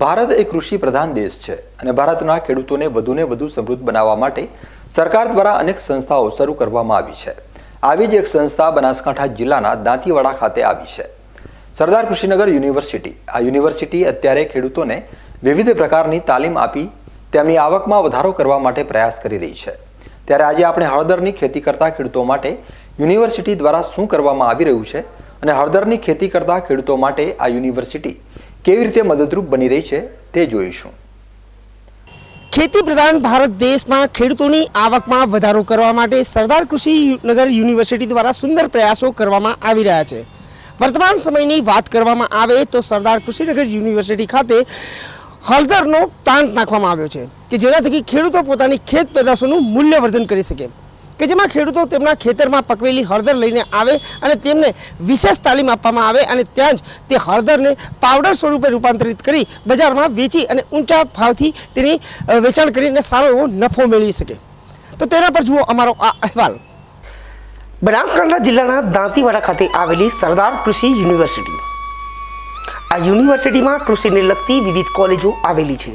ભારત એ કૃષિ પ્રધાન દેશ છે અને ભારતના ખેડૂતોને વધુને વધુ સમૃદ્ધ બનાવવા માટે સરકાર દ્વારા અનેક સંસ્થાઓ શરૂ કરવામાં આવી છે. આવી જ એક સંસ્થા બનાસકાંઠા જિલ્લાના દાંતીવાડા ખાતે આવી છે. સરદાર કૃષિનગર યુનિવર્સિટી. આ યુનિવર્સિટી અત્યારે ખેડૂતોને વિવિધ પ્રકારની તાલીમ આપી તેમની આવકમાં વધારો કરવા માટે પ્રયાસ કરી રહી છે. ત્યારે આજે આપણે હળદરની ખેતી કરતા ખેડૂતો માટે યુનિવર્સિટી દ્વારા શું કરવામાં આવી રહ્યું છે અને હળદરની ખેતી કરતા ખેડૂતો માટે આ યુનિવર્સિટી કેવી રીતે મદદરૂપ બની રહી છે તે જોઈશું. ખેતી પ્રધાન ભારત દેશમાં ખેડૂતોની આવકમાં વધારો કરવા માટે સરદાર કૃષિ નગર યુનિવર્સિટી દ્વારા સુંદર પ્રયાસો કરવામાં આવી રહ્યા છે. વર્તમાન સમયની વાત કરવામાં આવે તો સરદાર કૃષિનગર યુનિવર્સિટી ખાતે હળદરનો પ્લાન્ટ નાખવામાં આવ્યો છે કે જેના થકી ખેડૂતો પોતાની ખેત પેદાશોનું મૂલ્યવર્ધન કરી શકે. કે જેમાં ખેડૂતો તેમના ખેતરમાં પકવેલી હળદર લઈને આવે અને તેમને વિશેષ તાલીમ આપવામાં આવે અને ત્યાં જ તે હળદરને પાવડર સ્વરૂપે રૂપાંતરિત કરી બજારમાં વેચી અને ઊંચા ભાવથી તેની વેચાણ કરીને સારો એવો નફો મેળવી શકે. તો તેના પર જુઓ અમારો આ અહેવાલ. બનાસકાંઠા જિલ્લાના દાંતીવાડા ખાતે આવેલી સરદાર કૃષિ યુનિવર્સિટી. આ યુનિવર્સિટીમાં કૃષિને લગતી વિવિધ કોલેજો આવેલી છે.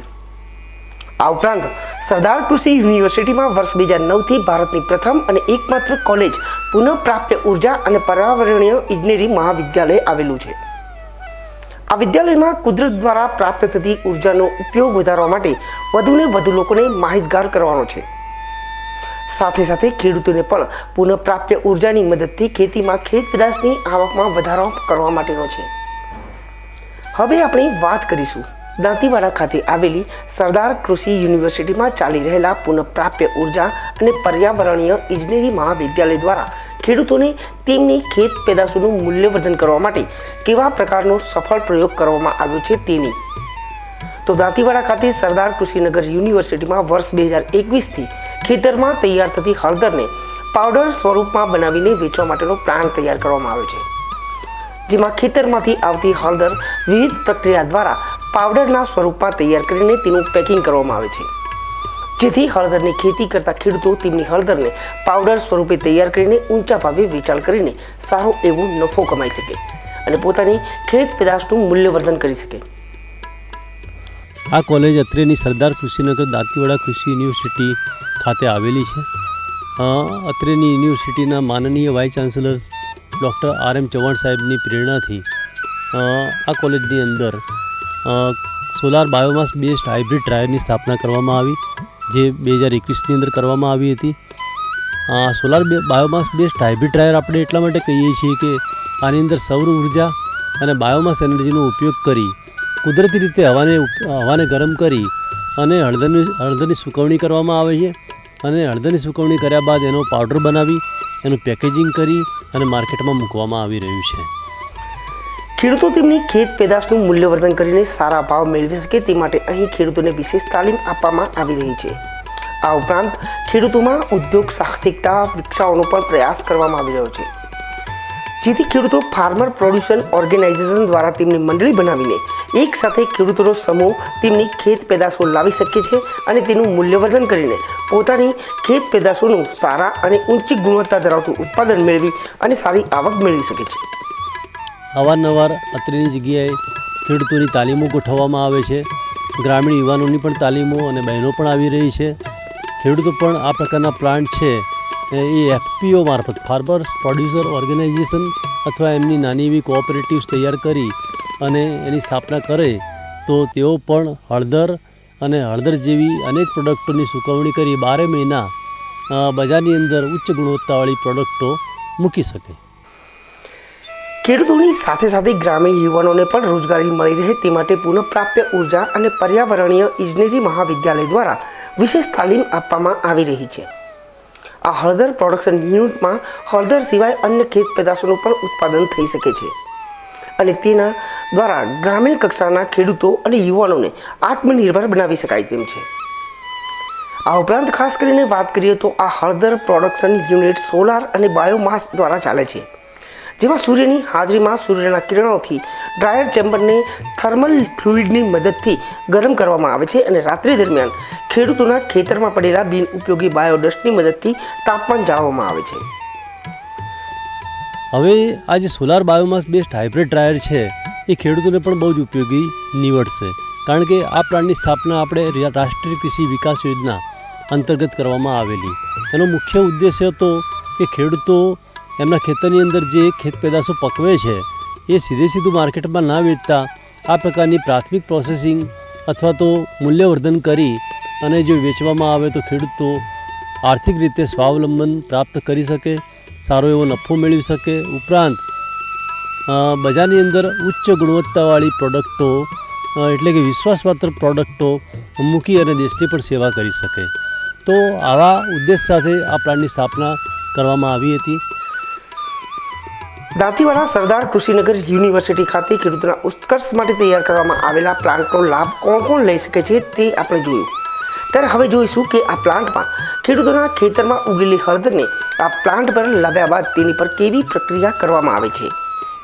આ ઉપરાંત સરદાર કૃષિ યુનિવર્સિટીમાં વર્ષ બે હજાર નવથી ભારતની પ્રથમ અને એકમાત્ર કોલેજ પુનઃપ્રાપ્ય ઊર્જા અને પર્યાવરણીય ઇજનેરી મહાવિદ્યાલય આવેલું છે. આ વિદ્યાલયમાં કુદરત દ્વારા પ્રાપ્ત થતી ઉર્જાનો ઉપયોગ વધારવા માટે વધુને વધુ લોકોને માહિતગાર કરવાનો છે. સાથે સાથે ખેડૂતોને પણ પુનઃપ્રાપ્ય ઉર્જાની મદદથી ખેતીમાં ખેત પેદાશની આવકમાં વધારો કરવા માટેનો છે. હવે આપણે વાત કરીશું દાંતીવાડા ખાતે આવેલી સરદાર કૃષિ યુનિવર્સિટીમાં ચાલી રહેલા પુનઃપ્રાપ્ય ઊર્જા અને પર્યાવરણીય ઇજનેરી મહાવિદ્યાલય દ્વારા ખેડૂતોને તેમની ખેત પેદાશોનું મૂલ્યવર્ધન કરવા માટે કેવા પ્રકારનો સફળ પ્રયોગ કરવામાં આવ્યો છે તેની. તો દાંતીવાડા ખાતે સરદાર કૃષિનગર યુનિવર્સિટીમાં વર્ષ બે હજાર એકવીસથી ખેતરમાં તૈયાર થતી હળદરને પાવડર સ્વરૂપમાં બનાવીને વેચવા માટેનો પ્લાન તૈયાર કરવામાં આવ્યો છે. જેમાં ખેતરમાંથી આવતી હળદર વિવિધ પ્રક્રિયા દ્વારા પાવડરના સ્વરૂપમાં તૈયાર કરીને તેનું પેકિંગ કરવામાં આવે છે. જેથી હળદરની ખેતી કરતા ખેડૂતો તેમની હળદરને પાવડર સ્વરૂપે તૈયાર કરીને ઊંચા ભાવે વેચાણ કરીને સારો એવો નફો કમાઈ શકે અને પોતાની ખેત પેદાશનું મૂલ્યવર્ધન કરી શકે. આ કોલેજ અત્રેની સરદાર કૃષિનગર દાંતીવાડા કૃષિ યુનિવર્સિટી ખાતે આવેલી છે. અત્રેની યુનિવર્સિટીના માનનીય vice chancellor doctor R M Chauhan સાહેબની પ્રેરણાથી આ કોલેજની અંદર સોલાર બાયોમાસ બેસ્ડ હાઇબ્રિડ ડ્રાયરની સ્થાપના કરવામાં આવી, જે બે હજાર એકવીસની અંદર કરવામાં આવી હતી. Solar biomass based hybrid dryer આપણે એટલા માટે કહીએ છીએ કે આની અંદર સૌર ઊર્જા અને બાયોમાસ એનર્જીનો ઉપયોગ કરી, કુદરતી રીતે હવાને હવાને ગરમ કરી અને હળદરની હળદરની સુકવણી કરવામાં આવે છે. અને હળદરની સુકવણી કર્યા બાદ એનો પાવડર બનાવી, એનું પેકેજિંગ કરી અને માર્કેટમાં મૂકવામાં આવી રહ્યું છે. ખેડૂતો તેમની ખેત પેદાશનું મૂલ્યવર્ધન કરીને સારા ભાવ મેળવી શકે તે માટે અહીં ખેડૂતોને વિશેષ તાલીમ આપવામાં આવી રહી છે. આ ઉપરાંત ખેડૂતોમાં ઉદ્યોગ સાહસિકતા વિકસાવવાનો પણ પ્રયાસ કરવામાં આવી રહ્યો છે. જેથી ખેડૂતો ફાર્મર પ્રોડ્યુસર ઓર્ગેનાઇઝેશન દ્વારા તેમની મંડળી બનાવીને એક સાથે ખેડૂતોનો સમૂહ તેમની ખેત પેદાશો લાવી શકે છે અને તેનું મૂલ્યવર્ધન કરીને પોતાની ખેત પેદાશોનું સારા અને ઊંચી ગુણવત્તા ધરાવતું ઉત્પાદન મેળવી અને સારી આવક મેળવી શકે છે. અવારનવાર અત્રેની જગ્યાએ ખેડૂતોની તાલીમો ગોઠવવામાં આવે છે. ગ્રામીણ યુવાનોની પણ તાલીમો અને બહેનો પણ આવી રહી છે. ખેડૂતો પણ આ પ્રકારના પ્લાન્ટ છે એ એફપીઓ મારફત ફાર્મર્સ પ્રોડ્યુસર ઓર્ગેનાઇઝેશન અથવા એમની નાની એવી કોઓપરેટિવ્સ તૈયાર કરી અને એની સ્થાપના કરે તો તેઓ પણ હળદર અને હળદર જેવી અનેક પ્રોડક્ટોની સુકવણી કરી બારે મહિના બજારની અંદર ઉચ્ચ ગુણવત્તાવાળી પ્રોડક્ટો મૂકી શકે. ખેડૂતોની સાથે સાથે ગ્રામીણ યુવાનોને પણ રોજગારી મળી રહે તે માટે પુનઃપ્રાપ્ય ઊર્જા અને પર્યાવરણીય ઇજનેરી મહાવિદ્યાલય દ્વારા વિશેષ તાલીમ આપવામાં આવી રહી છે. આ હળદર પ્રોડક્શન યુનિટમાં હળદર સિવાય અન્ય ખેત પેદાશોનું પણ ઉત્પાદન થઈ શકે છે. અને તેના દ્વારા ગ્રામીણ કક્ષાના ખેડૂતો અને યુવાનોને આત્મનિર્ભર બનાવી શકાય તેમ છે. આ ઉપરાંત ખાસ કરીને વાત કરીએ તો આ હળદર પ્રોડક્શન યુનિટ સોલાર અને બાયોમાસ દ્વારા ચાલે છે. જેમાં સૂર્યની હાજરીમાં સૂર્યના કિરણોથી ડ્રાયર ચેમ્બરને થર્મલ ફ્લુઇડની મદદથી ગરમ કરવામાં આવે છે અને રાત્રિ દરમિયાન ખેડૂતોના ખેતરમાં પડેલા બિન ઉપયોગી બાયોડસ્ટની મદદથી તાપમાન જાળવવામાં આવે છે. હવે આ જે solar biomass based hybrid dryer છે, એ ખેડૂતોને પણ બહુ જ ઉપયોગી નીવડશે, કારણ કે આ પ્લાન્ટની સ્થાપના આપણે રાષ્ટ્રીય કૃષિ વિકાસ યોજના અંતર્ગત કરવામાં આવેલી. એનો મુખ્ય ઉદ્દેશ્ય હતો કે ખેડૂતો એમના ખેતરની અંદર જે ખેત પેદાશો પકવે છે, એ સીધે સીધું માર્કેટમાં ના વેચતા આ પ્રકારની પ્રાથમિક પ્રોસેસિંગ અથવા તો મૂલ્યવર્ધન કરી અને જો વેચવામાં આવે તો ખેડૂતો આર્થિક રીતે સ્વાવલંબન પ્રાપ્ત કરી શકે, સારો એવો નફો મેળવી શકે. ઉપરાંત બજારની અંદર ઉચ્ચ ગુણવત્તાવાળી પ્રોડક્ટો એટલે કે વિશ્વાસપાત્ર પ્રોડક્ટો મૂકી અને દેશની પણ સેવા કરી શકે. તો આવા ઉદ્દેશ સાથે આ પ્લાન્ટની સ્થાપના કરવામાં આવી હતી. દાંતીવાડા સરદાર કૃષિનગર યુનિવર્સિટી ખાતે ખેડૂતોના ઉત્કર્ષ માટે તૈયાર કરવામાં આવેલા પ્લાન્ટનો લાભ કોણ કોણ લઈ શકે છે તે આપણે જોયું. ત્યારે હવે જોઈશું કે આ પ્લાન્ટમાં ખેડૂતોના ખેતરમાં ઉગેલી હળદરને આ પ્લાન્ટ પર લાવ્યા બાદ તેની પર કેવી પ્રક્રિયા કરવામાં આવે છે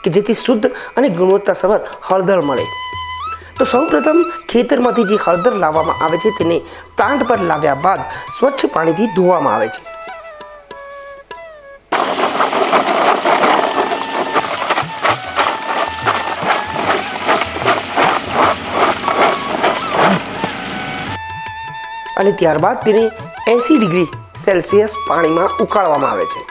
કે જેથી શુદ્ધ અને ગુણવત્તાસભર હળદર મળે. તો સૌપ્રથમ ખેતરમાંથી જે હળદર લાવવામાં આવે છે તેને પ્લાન્ટ પર લાવ્યા બાદ સ્વચ્છ પાણીથી ધોવામાં આવે છે. અને ત્યારબાદ તેને એંસી ડિગ્રી સેલ્સિયસ પાણીમાં ઉકાળવામાં આવે છે.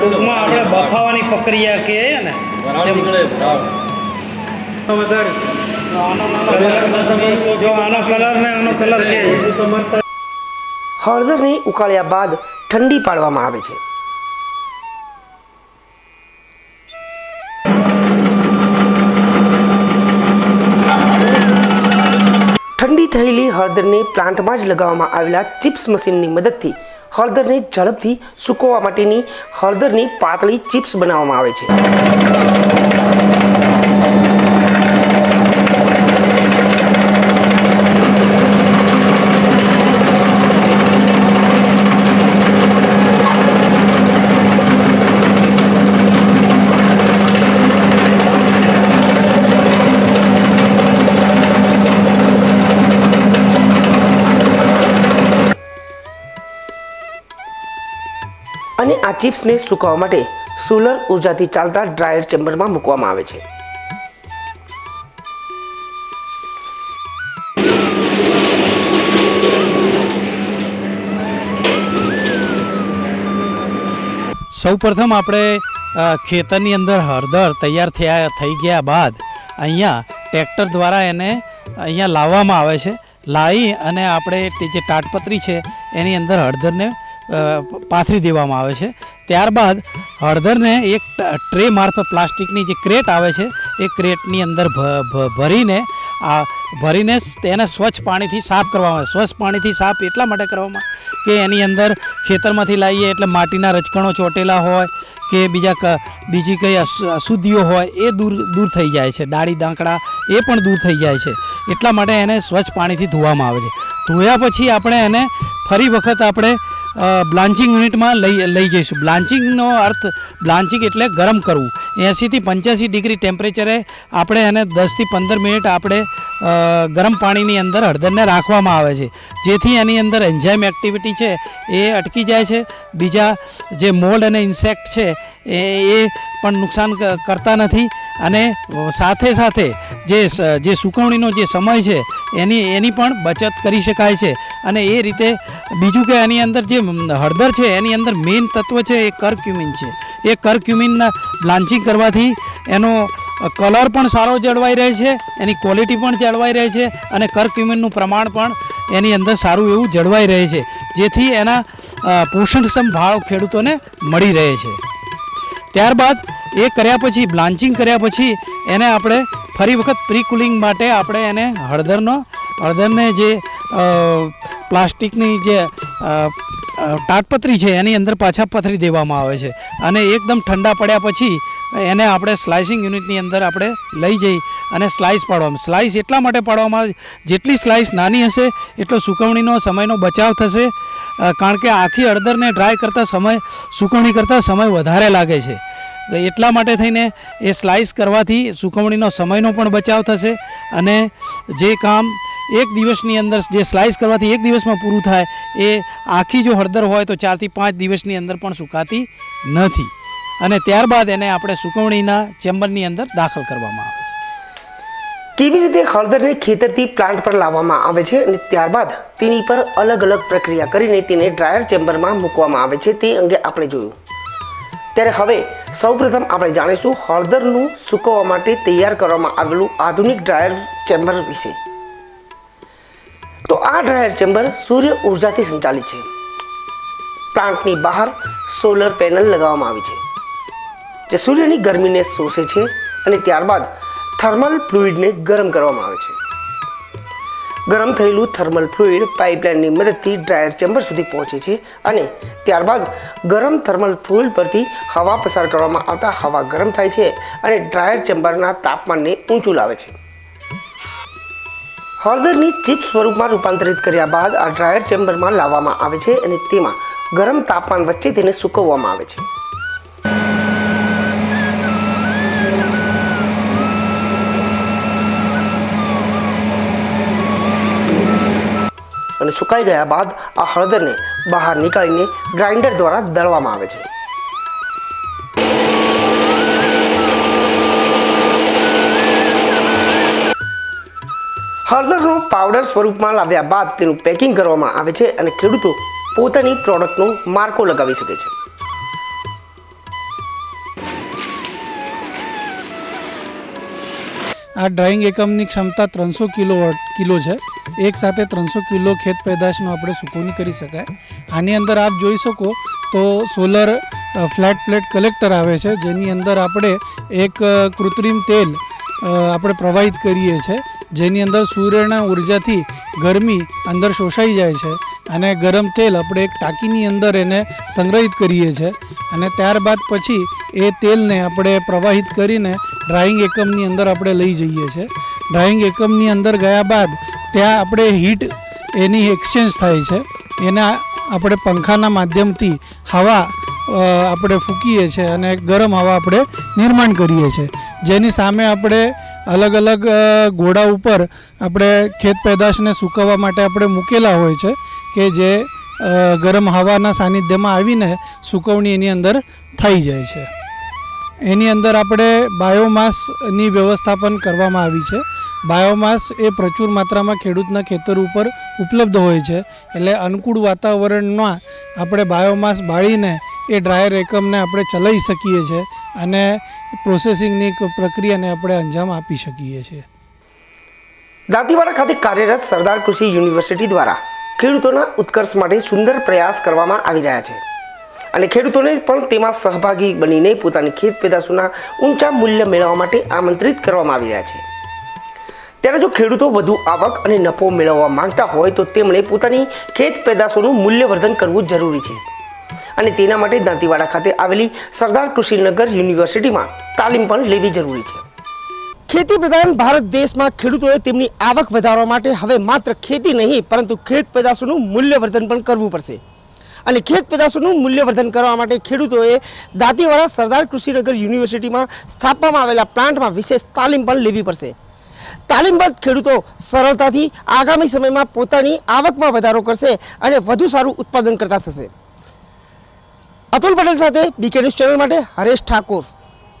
ટૂંકમાં આપણે બફાવાની પ્રક્રિયા કે ને હળદરને ઉકાળ્યા બાદ ઠંડી પાડવામાં આવે છે. ઠંડી થયેલી હળદરને પ્લાન્ટમાં જ લગાવવામાં આવેલા ચિપ્સ મશીનની મદદથી હળદરને ઝડપથી સૂકવવા માટેની હળદરની પાતળી ચિપ્સ બનાવવામાં આવે છે. ચિપ્સને સુકાવવા માટે સોલર ઉર્જાથી ચાલતા ડ્રાયર ચેમ્બરમાં મૂકવામાં આવે છે. સૌપ્રથમ આપણે ખેતરની અંદર હળદર તૈયાર થયા, થઈ ગયા બાદ અહીંયા ટ્રેક્ટર દ્વારા એને અહીંયા લાવવામાં આવે છે. લાવી અને આપણે જે ટાટપત્રી છે, એની અંદર હળદરને પાથરી દેવામાં આવે છે. ત્યારબાદ હળદરને એક ટ્રે મારફત પ્લાસ્ટિકની જે ક્રેટ આવે છે, એ ક્રેટની અંદર ભરીને આ, ભરીને તેને સ્વચ્છ પાણીથી સાફ કરવામાં આવે. સ્વચ્છ પાણીથી સાફ એટલા માટે કરવામાં કે એની અંદર ખેતરમાંથી લાવીએ એટલે માટીના રજકણો ચોટેલા હોય કે બીજા બીજી કંઈ અશુદ્ધિઓ હોય, એ દૂર દૂર થઈ જાય છે. ડાળી દાંકડા એ પણ દૂર થઈ જાય છે. એટલા માટે એને સ્વચ્છ પાણીથી ધોવામાં આવે છે. ધોયા પછી આપણે એને ફરી વખત આપણે બ્લાન્ચિંગ યુનિટમાં લઈ લઈ જઈશું. બ્લાન્ચિંગનો અર્થ, બ્લાન્ચિંગ એટલે ગરમ કરવું. એંસીથી પંચ્યાસી ડિગ્રી ટેમ્પરેચરે આપણે એને દસથી પંદર મિનિટ આપણે ગરમ પાણીની અંદર હળદરને રાખવામાં આવે છે. જેથી એની અંદર એન્ઝાઇમ એક્ટિવિટી છે, એ અટકી જાય છે. બીજા જે મોલ્ડ અને ઇન્સેક્ટ છે, એ એ પણ નુકસાન કરતા નથી. અને સાથે સાથે જે જે સુકવણીનો જે સમય છે, એની એની પણ બચત કરી શકાય છે. અને એ રીતે બીજું કે એની અંદર જે હળદર છે, એની અંદર મેઇન તત્વ છે, એ કરક્યુમિન છે. એ કરક્યુમિનના બ્લાન્ચિંગ કરવાથી એનો કલર પણ સારો જળવાઈ રહે છે, એની ક્વોલિટી પણ જળવાઈ રહે છે અને કરક્યુમિનનું પ્રમાણ પણ એની અંદર સારું એવું જળવાઈ રહે છે. જેથી એના પોષણક્ષમ ભાવ ખેડૂતોને મળી રહે છે. ત્યારબાદ એ કર્યા પછી, બ્લાન્ચિંગ કર્યા પછી એને આપણે ફરી વખત પ્રી કુલિંગ માટે આપણે એને હળદરનો, હળદરને જે પ્લાસ્ટિકની જે તાટપત્રી છે, એની અંદર પાછા પથરી દેવામાં આવે છે. અને એકદમ ઠંડા પડ્યા પછી એને આપણે સ્લાઇસિંગ યુનિટની અંદર આપણે લઈ જઈ અને સ્લાઇસ પાડવામાં, સ્લાઇસ એટલા માટે પાડવામાં આવે, જેટલી સ્લાઇસ નાની હશે, એટલો સુકવણીનો સમયનો બચાવ થશે કારણ કે આખી હળદરને ડ્રાય કરતાં સમય, સુકવણી કરતાં સમય વધારે લાગે છે. એટલા માટે થઈને એ સ્લાઇસ કરવાથી સુકવણીનો સમયનો પણ બચાવ થશે અને જે કામ એક દિવસની અંદર જે સ્લાઇસ કરવાથી એક દિવસમાં પૂરું થાય એ આખી જો હળદર હોય તો ચારથી પાંચ દિવસની અંદર પણ સુકાતી નથી. અને ત્યારબાદ એને આપણે સુકવણીના ચેમ્બરની અંદર દાખલ કરવામાં આવે કેવી રીતે હળદરને ખેતરથી પ્લાન્ટ પર લાવવામાં આવે છે અને ત્યારબાદ તેની પર અલગ અલગ પ્રક્રિયા કરીને તેને ડ્રાયર ચેમ્બરમાં મૂકવામાં આવે છે તે અંગે આપણે જોયું. ત્યારે હવે સૌપ્રથમ આપણે જાણીશું હળદરનું સૂકવવા માટે તૈયાર કરવામાં આવેલું આધુનિક ડ્રાયર ચેમ્બર વિશે. તો આ ડ્રાયર ચેમ્બર સૂર્ય ઉર્જાથી સંચાલિત છે. પ્લાન્ટની બહાર સોલર પેનલ લગાવવામાં આવી છે, જે સૂર્યની ગરમીને શોષે છે અને ત્યારબાદ થર્મલ ફ્લુઇડને ગરમ કરવામાં આવે છે. ગરમ થયેલું થર્મલ ફ્લુઇડ પાઇપલાઇનની મદદથી ડ્રાયર ચેમ્બર સુધી પહોંચે છે અને ત્યારબાદ ગરમ થર્મલ ફ્લુઇડ પરથી હવા પસાર કરવામાં આવતા હવા ગરમ થાય છે અને ડ્રાયર ચેમ્બરના તાપમાનને ઊંચું લાવે છે. હળદરની ચિપ સ્વરૂપમાં રૂપાંતરિત કર્યા બાદ આ ડ્રાયર ચેમ્બરમાં લાવવામાં આવે છે અને તેમાં ગરમ તાપમાન વચ્ચે તેને સૂકવવામાં આવે છે. અને સુકાઈ ગયા બાદ આ હળદરને બહાર નીકાળીને ગ્રાઇન્ડર દ્વારા દળવામાં આવે છે. હળદરનો પાવડર સ્વરૂપમાં લાવ્યા બાદ તેનું પેકિંગ કરવામાં આવે છે અને ખેડૂતો પોતાની પ્રોડક્ટનો માર્કો લગાવી શકે છે. આ ડ્રાઇંગ એકમની ક્ષમતા ત્રણસો કિલો કિલો છે. એક સાથે ત્રણસો કિલો ખેત પેદાશનો આપણે સુકવણી કરી શકાય. આની અંદર આપ જોઈ શકો તો સોલર ફ્લેટ પ્લેટ કલેક્ટર આવે છે, જેની અંદર આપણે એક કૃત્રિમ તેલ આપણે પ્રવાહિત કરીએ છીએ જેની અંદર સૂર્યના ઉર્જાથી ગરમી અંદર શોષાઈ જાય છે અને ગરમ તેલ આપણે એક ટાંકીની અંદર એને સંગ્રહિત કરીએ છીએ અને ત્યારબાદ પછી એ તેલને આપણે પ્રવાહિત કરીને ડ્રાઇંગ એકમની અંદર આપણે લઈ જઈએ છીએ ડ્રાઇંગ એકમની અંદર ગયા બાદ ત્યાં આપણે હીટ એની એક્સચેન્જ થાય છે. એના આપણે પંખાના માધ્યમથી હવા આપણે ફૂંકીએ છીએ અને ગરમ હવા આપણે નિર્માણ કરીએ છીએ. જેની સામે આપણે અલગ અલગ ઘોડા ઉપર આપણે ખેત પેદાશને સૂકવવા માટે આપણે મૂકેલા હોય છે કે જે ગરમ હવાના સાનિધ્યમાં આવીને સૂકવણી એની અંદર થઈ જાય છે. એની અંદર આપણે બાયોમાસની વ્યવસ્થાપન કરવામાં આવી છે. બાયોમાસ એ પ્રચુર માત્રામાં ખેડૂતના ખેતર ઉપર ઉપલબ્ધ હોય છે. એટલે અનુકૂળ વાતાવરણમાં આપણે બાયોમાસ બાળીને એ ડ્રાયર એકમને આપણે ચલાવી શકીએ છીએ અને પ્રોસેસિંગની પ્રક્રિયાને આપણે અંજામ આપી શકીએ છીએ. દાંતીવાડા ખાતે કાર્યરત સરદાર કૃષિ યુનિવર્સિટી દ્વારા ખેડૂતોના ઉત્કર્ષ માટે સુંદર પ્રયાસ કરવામાં આવી રહ્યા છે. અને ખેડૂતોને પણ તેમાં સહભાગી બનીને પોતાની ખેત પેદાશોના ઊંચા મૂલ્ય મેળવવા માટે આમંત્રિત કરવામાં આવી રહ્યા છે. ત્યારે જો ખેડૂતો વધુ આવક અને નફો મેળવવા માંગતા હોય તો તેમણે પોતાની ખેત પેદાશોનું મૂલ્યવર્ધન કરવું જરૂરી છે. અને તેના માટે દાંતીવાડા ખાતે આવેલી સરદાર કૃષિનગર યુનિવર્સિટીમાં તાલીમ પણ લેવી જરૂરી છે. ખેતી પ્રધાન ભારત દેશમાં ખેડૂતોએ તેમની આવક વધારવા માટે હવે માત્ર ખેતી નહીં, પરંતુ ખેત પેદાશોનું મૂલ્યવર્ધન પણ કરવું પડશે. અને ખેત પેદાશોનું મૂલ્યવર્ધન કરવા માટે ખેડૂતોએ દાંતીવાડા સરદાર કૃષિનગર યુનિવર્સિટીમાં સ્થાપવામાં આવેલા પ્લાન્ટમાં વિશેષ તાલીમ પણ લેવી પડશે. તાલીમ બાદ ખેડૂતો સરળતાથી આગામી સમયમાં પોતાની આવકમાં વધારો કરશે અને વધુ સારું ઉત્પાદન કરતા થશે. અતુલ પટેલ સાથે બીકે ન્યૂઝ ચેનલ માટે હરેશ ઠાકોર.